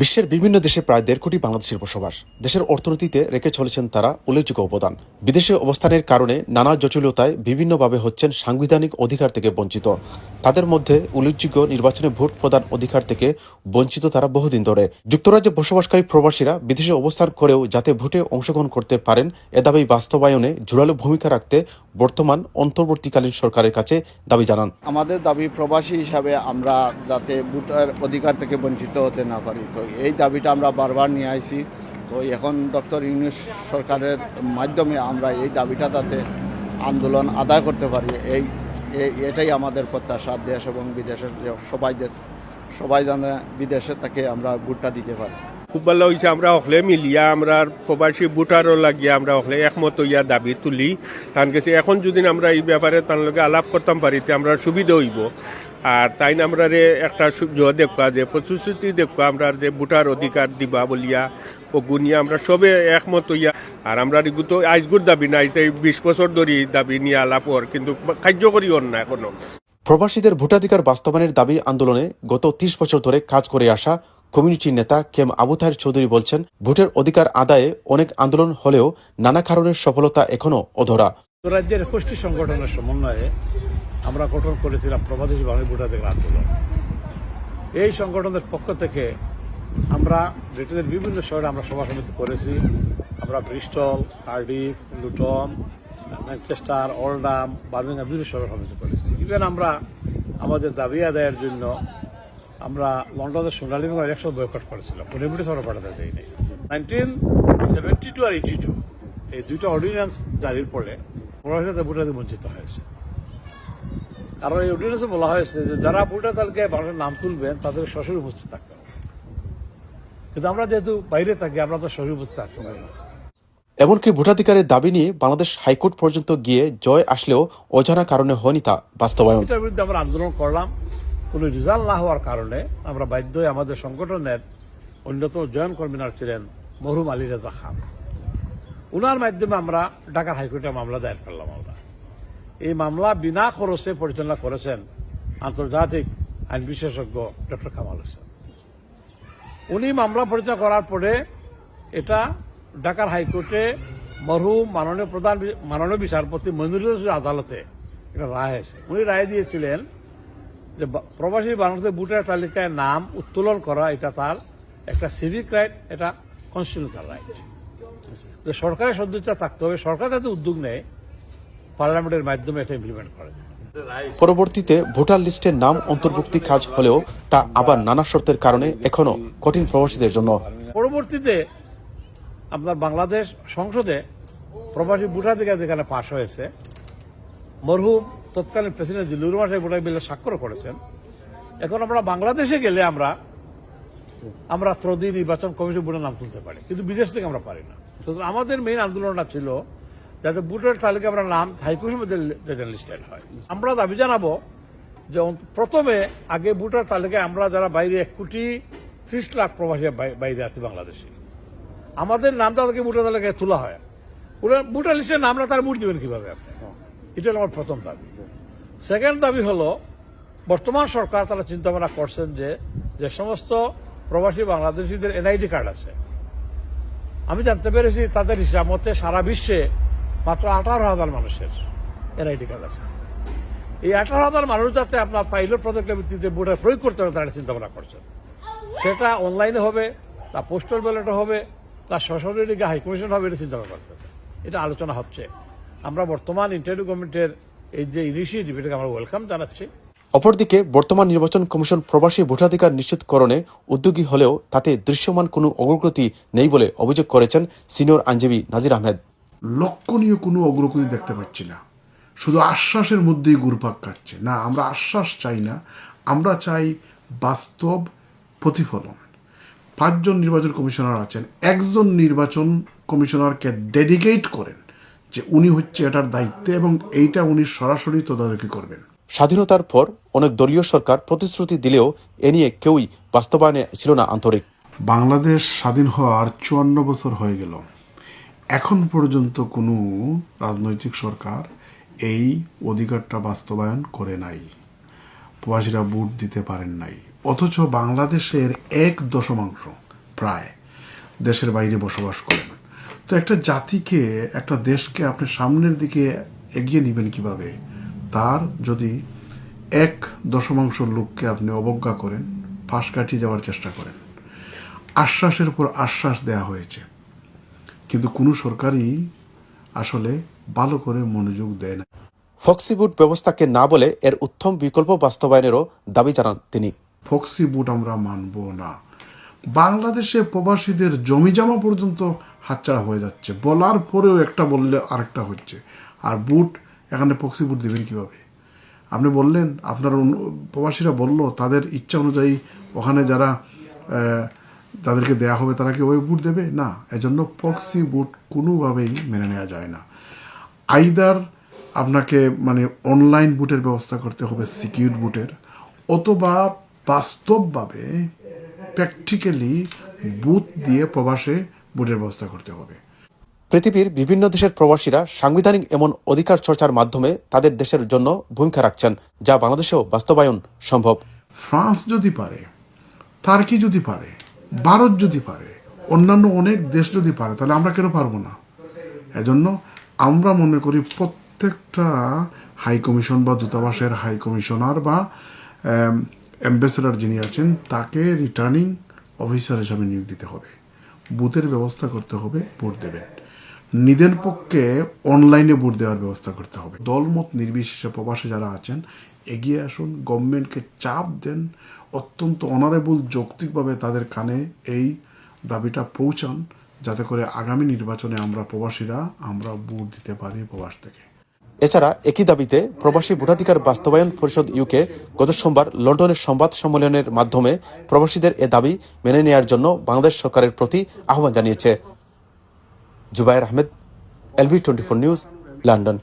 বিশ্বের বিভিন্ন দেশে প্রায় দেড় কোটি বাংলাদেশের বসবাস। দেশের অর্থনীতিতে রেখে চলেছেন তারা উল্লেখযোগ্য অবদান। বিদেশে অবস্থানের কারণে নানা জটিলতায় বিভিন্নভাবে হচ্ছেন সাংবিধানিক অধিকার থেকে বঞ্চিত। তাদের মধ্যে উল্লেখযোগ্য নির্বাচনে ভোট প্রদান অধিকার থেকে বঞ্চিত তারা বহুদিন ধরে। যুক্তরাজ্যে বসবাসকারী প্রবাসীরা বিদেশে অবস্থান করেও যাতে ভোটে অংশগ্রহণ করতে পারেন, এ দাবি বাস্তবায়নে জোরালো ভূমিকা রাখতে বর্তমান অন্তর্বর্তীকালীন সরকারের কাছে দাবি জানান। আমাদের দাবি প্রবাসী হিসাবে আমরা যাতে ভোটার অধিকার থেকে বঞ্চিত হতে না পারি। তো এই দাবিটা আমরা বারবার নিয়ে আইছি। তো এখন ডক্টর ইউনুস সরকারের মাধ্যমে আমরা এই দাবিটা তাতে আন্দোলন আদায় করতে পারি, এই এটাই আমাদের প্রত্যাশা, দেশ এবং বিদেশের সবাইদের, সবাই জানে বিদেশে তাকে আমরা ভোটটা দিতে পারি। খুব ভালো হয়েছে আমরা অখলে মিলিয়া আমরা প্রবাসী ভোটারও লাগিয়ে আমরা অখলে একমত ইয়া দাবি তুলি। তান গেছে, এখন যদি আমরা এই ব্যাপারে তার লগে আলাপ করতাম পারি আমরা সুবিধা হইব। আর তাই না আমরা রে একটা সুযোগ দেখা যে প্রতিশ্রুতি দেখা আমরা যে ভোটার অধিকার দিবা বলিয়া ও গুনিয়া আমরা সবে একমত হইয়া। আর আমরা তো আইজগুর দাবি নাই তাই বিশ বছর ধরে দাবি নিয়ে আলাপর কিন্তু কার্যকরী হন না এখনও। প্রবাসীদের ভোটাধিকার বাস্তবায়নের দাবি আন্দোলনে গত ত্রিশ বছর ধরে কাজ করে আসা কমিউনিটি নেতা কেম আবু তাহের চৌধুরী বলছেন ভোটের অধিকার আদায়ে অনেক আন্দোলন হলেও নানা কারণের সফলতা এখনও অধরা। রাজ্যের গোষ্ঠী সংগঠনের সমন্বয়ে আমরা গঠন করেছিলাম প্রবাসী বাঙালি ভোটাধিকার আন্দোলন। এই সংগঠনের পক্ষ থেকে আমরা ব্রিটেনের বিভিন্ন শহরে আমরা সভা সমিতি করেছি। আমরা Bristol, Cardiff, Luton, Manchester, Oldham, Birmingham বিভিন্ন সভা সমিতি করেছি। ইভেন আমরা আমাদের দাবি আদায়ের জন্য আমরা লন্ডনের সোনালী ব্যাংক ইলেকশন বয়কট করেছিলাম। কোনো ইনভিটেশন আমরা পাঠাতে যাইনি নাইনটিন সেভেন্টি টু আর এইটি টু এই দুইটা অর্ডিন্যান্স জারির ফলে প্রবাসীরা ভোটাধিকার বঞ্চিত হয়েছে। কারণ এই অর্ডিন্যান্সে বলা হয়েছে যে যারা ভোটার তালিকায় মানুষের নাম তুলবেন তাদের সরাসরি উপস্থিত থাকতে হবে। কিন্তু আমরা যেহেতু বাইরে থাকি আমরা তো সরাসরি উপস্থিত থাকতে পারি না। এমনকি ভোটাধিকারের দাবি নিয়ে বাংলাদেশ হাইকোর্ট পর্যন্ত গিয়ে জয় আসলেও অজানা কারণে হয়নি তা বাস্তবায়ন। এটার বিরুদ্ধে আমরা আন্দোলন করলাম। কোনো রেজাল্ট না হওয়ার কারণে আমরা বাধ্য হয়ে আমাদের সংগঠনের অন্যতম জয়েন্ট কনভিনার ছিলেন মরহুম আলী রাজা খান। উনার মাধ্যমে আমরা ঢাকার হাইকোর্টে মামলা দায়ের করলাম আমরা। এই মামলা বিনা খরচে পরিচালনা করেছেন আন্তর্জাতিক আইন বিশেষজ্ঞ ডক্টর কামাল হোসেন। উনি মামলা পরিচালনা করার পরে এটা ঢাকার হাইকোর্টে মরহুম মাননীয় প্রধান মাননীয় বিচারপতি মনিরুল আদালতে এটা রায় হয়েছে। উনি রায় দিয়েছিলেন যে প্রবাসী বাংলাদেশের ভোটার তালিকায় নাম উত্তোলন করা, এটা তার একটা সিভিক রাইট এটা কনস্টিটিউশনাল রাইট সরকারের সদিচ্ছা থাকতে হবে, সরকার যাতে উদ্যোগ নেয় পার্লামেন্টের মাধ্যমে এটা ইমপ্লিমেন্ট করে। পরবর্তীতে ভোটার লিস্টের নাম অন্তর্ভুক্তি কাজ হলেও তা আবার নানা শর্তের কারণে এখনও কঠিন প্রবাসীদের জন্য। পরবর্তীতে আপনার বাংলাদেশ সংসদে প্রবাসী ভোটাধিকার যেখানে পাশ হয়েছে মরহুম তৎকালীন প্রেসিডেন্ট জিল্লুর সাহেব ভোটার বিলে স্বাক্ষর করেছেন। এখন আমরা বাংলাদেশে গেলে আমরা আমরা ত্রদি নির্বাচন কমিশন ভোটের নাম তুলতে পারি কিন্তু বিদেশ থেকে আমরা পারি না। সুতরাং আমাদের মেইন আন্দোলনটা ছিল যাতে ভোটার তালিকা আমরা নাম হাইকোর্টের মধ্যে লিস্টেড হয়। আমরা দাবি জানাব যে প্রথমে আগে ভোটার তালিকায় আমরা যারা বাইরে এক কোটি ত্রিশ লাখ প্রবাসী বাইরে আছি বাংলাদেশে। আমাদের নামটা তাদেরকে ভোটার তালিকায় তোলা হয়। ওরা- ভোটার লিস্টের নামটা তারা ভোট দিবেন কীভাবে আপনি? এটা আমার প্রথম দাবি। সেকেন্ড দাবি হলো, বর্তমান সরকার তারা চিন্তা ভাবনা করছেন যে যে সমস্ত প্রবাসী বাংলাদেশিদের এনআইডি কার্ড আছে। আমি জানতে পেরেছি তাদের হিসাব মতে সারা বিশ্বে মাত্র আঠারো হাজার মানুষের এনআইডি কার্ড আছে। এই আঠারো হাজার মানুষ যাতে আপনার পাইলট প্রজেক্টের ভিত্তিতে ভোটার প্রয়োগ করতে হবে তারা চিন্তা ভাবনা করছেন। সেটা অনলাইনে হবে, তা পোস্টাল ব্যালটে হবে, তা লিগে হাইকমিশন হবে, এটা চিন্তা ভাবনা করতেছে। এটা আলোচনা হচ্ছে। আমরা বর্তমান ইন্টারভিউ গভর্নমেন্টের এই যে ইনিশিয়েটিভ এটাকে আমরা ওয়েলকাম জানাচ্ছি। অপরদিকে, বর্তমান নির্বাচন কমিশন প্রবাসী ভোটাধিকার নিশ্চিতকরণে উদ্যোগী হলেও তাতে দৃশ্যমান কোনো অগ্রগতি নেই বলে অভিযোগ করেছেন সিনিয়র আইনজীবী নাজির আহমেদ। লক্ষণীয় কোনো অগ্রগতি দেখতে পাচ্ছি না। শুধু আশ্বাসের মধ্যেই ঘুরপাক খাচ্ছে। না আমরা আশ্বাস চাই না। আমরা চাই বাস্তব প্রতিফলন। পাঁচজন নির্বাচন কমিশনার আছেন। একজন নির্বাচন কমিশনারকে ডেডিকেট করেন যে উনি হচ্ছে এটার দায়িত্বে এবং এইটা উনি সরাসরি তদারকি করবেন। স্বাধীনতার পর অনেক দলীয় সরকার প্রতিশ্রুতি দিলেও এ নিয়ে কেউই বাস্তবায়নে ছিল না আন্তরিক। বাংলাদেশ স্বাধীন হওয়ার চুয়ান্ন বছর হয়ে গেল। এখন পর্যন্ত কোনো রাজনৈতিক সরকার এই অধিকারটা বাস্তবায়ন করে নাই। প্রবাসীরা ভোট দিতে পারেন নাই। অথচ বাংলাদেশের এক দশমাংশ প্রায় দেশের বাইরে বসবাস করেন। তো একটা জাতিকে, একটা দেশকে আপনি সামনের দিকে এগিয়ে নেবেন কীভাবে? তার যদি এক দশমাংশ লোককে আপনি অবজ্ঞা করেন, ফাঁস কাটিয়ে যাওয়ার চেষ্টা করেন, আশ্বাসের উপর আশ্বাস দেয়া হয়েছে। কিন্তু কোনো সরকারই আসলে ভালো করে মনোযোগ দেয় না। ফক্সিবুট ব্যবস্থাকে না বলে এর উত্তম বিকল্প বাস্তবায়নেরও দাবি জানান তিনি। ফক্সি বুট আমরা মানব না। বাংলাদেশে প্রবাসীদের জমি জমা পর্যন্ত হাতছাড়া হয়ে যাচ্ছে। বলার পরেও একটা বললে আরেকটা হচ্ছে। আর বুট এখানে ফক্সি বুট দেবেন কীভাবে? আপনি বললেন আপনার প্রবাসীরা বলল তাদের ইচ্ছা অনুযায়ী ওখানে যারা আহ, তাদেরকে দেয়া হবে তারা কি ওই বুট দেবে? না এজন্য ফক্সি বুট কোনোভাবেই মেনে নেওয়া যায় না। আইদার আপনাকে মানে অনলাইন বুটের ব্যবস্থা করতে হবে সিকিউর বুটের অথবা বাস্তবভাবে প্র্যাকটিক্যালি বুথ দিয়ে প্রবাসে বুটের ব্যবস্থা করতে হবে। পৃথিবীর বিভিন্ন দেশের প্রবাসীরা সাংবিধানিক এমন অধিকার চর্চার মাধ্যমে তাদের দেশের জন্য ভূমিকা রাখছেন যা বাংলাদেশেও বাস্তবায়ন সম্ভব। ফ্রান্স যদি পারে তার্কি যদি পারে ভারত যদি পারে, অন্যান্য অনেক দেশ যদি পারে, তাহলে আমরা কেন পারব না? এজন্য আমরা মনে করি প্রত্যেকটা হাই কমিশন বা দূতাবাসের হাই কমিশনার বা অ্যাম্বাসেডার যিনি আছেন, তাকে রিটার্নিং অফিসার হিসাবে নিয়োগ দিতে হবে। বুথের ব্যবস্থা করতে হবে, ভোট দেবেন। নিদেন পক্ষে অনলাইনে ভোট দেওয়ার ব্যবস্থা করতে হবে। দলমত নির্বিশেষে প্রবাসে যারা আছেন, এগিয়ে আসুন। গভর্নমেন্টকে চাপ দেন। অত্যন্ত অনারেবল যৌক্তিকভাবে তাদের কানে এই দাবিটা পৌঁছান, যাতে করে আগামী নির্বাচনে আমরা প্রবাসীরা, আমরা ভোট দিতে পারি প্রবাস থেকে। এছাড়া একই দাবিতে প্রবাসী ভোটাধিকার বাস্তবায়ন পরিষদ ইউকে গত সোমবার লন্ডনের সংবাদ সম্মেলনের মাধ্যমে প্রবাসীদের এ দাবি মেনে নেয়ার জন্য বাংলাদেশ সরকারের প্রতি আহ্বান জানিয়েছে। Zubair Ahmed LB twenty four news London